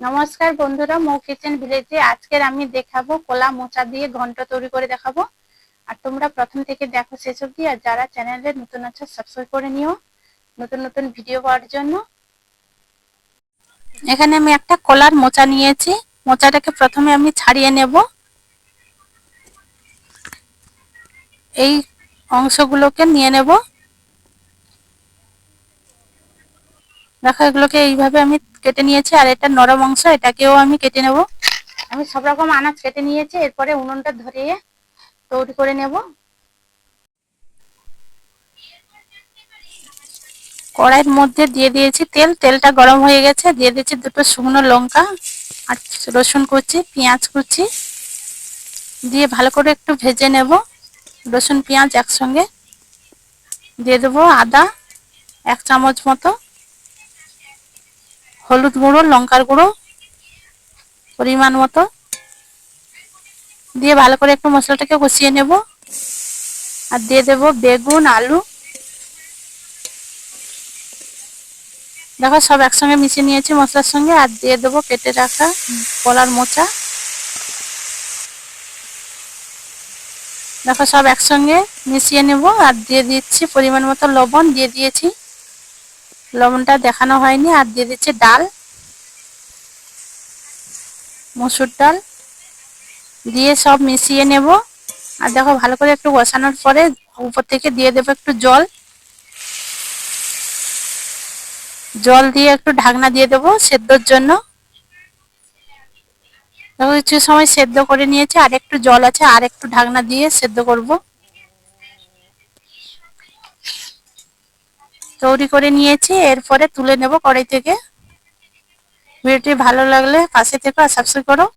নমস্কার বন্ধুরা, মৌ কিচেন ভিলেজে আজকের আমি দেখাবো কলা মোচা দিয়ে ঘন্ট তৈরি করে দেখাবো। আর তোমরা প্রথম থেকে দেখো শেষ অব্দি আর যারা চ্যানেলে নতুন আছে সাবস্ক্রাইব করে নিও নতুন নতুন ভিডিও পাওয়ার জন্য। এখানে আমি একটা কলার মোচা নিয়েছি। মোচাটাকে প্রথমে আমি ছাড়িয়ে নেব। এই অংশগুলোকে নিয়ে নেব। দেখো, এগুলোকে এইভাবে আমি কেটে নিয়েছি আর এটা নরম অংশ, এটাকেও আমি কেটে নেব। আমি সব রকম আনাজ কেটে নিয়েছি, এরপরে উনুনটা ধরিয়ে তৈরি করে নেব। কড়াইয়ের মধ্যে দিয়ে দিয়েছি তেল, তেলটা গরম হয়ে গেছে, দিয়ে দিয়েছি দুটো শুকনো লঙ্কা আর রসুন কুচি, পেঁয়াজ কুচি। দিয়ে ভালো করে একটু ভেজে নেব, রসুন, পেঁয়াজ একসঙ্গে। দিয়ে দেবো আদা এক চামচ মতো। হলুদ গুঁড়ো, লঙ্কার গুঁড়ো পরিমাণ মতো। দিয়ে ভালো করে একটু মশলাটাকে কষিয়ে নেব। আর দিয়ে দেব বেগুন, আলু। দেখো সব একসঙ্গে মিশিয়ে নিয়েছি মশলার সঙ্গে। আর দিয়ে দেবো কেটে রাখা কলার মোচা। দেখো সব একসঙ্গে মিশিয়ে নেব। আর দিয়ে দিচ্ছি পরিমাণ মতো লবণ, দিয়ে দিয়েছি লবণটা দেখানো হয়নি, আর দিয়ে দিচ্ছে ডাল, মসুর ডাল। দিয়ে সব মিশিয়ে নেব। আর দেখো ভালো করে একটু বসানোর পরে উপর থেকে দিয়ে দেবো একটু জল। জল দিয়ে একটু ঢাকনা দিয়ে দেবো সেদ্ধর জন্য। কিছু সময় সেদ্ধ করে নিয়েছে, আর একটু জল আছে, আর একটু ঢাকনা দিয়ে সেদ্ধ করব। তৈরি করে নিয়েছি, এরপরে তুলে নেব কড়াই থেকে। ভিডিওটি ভালো লাগলে পাশে থেকে সাবস্ক্রাইব করো।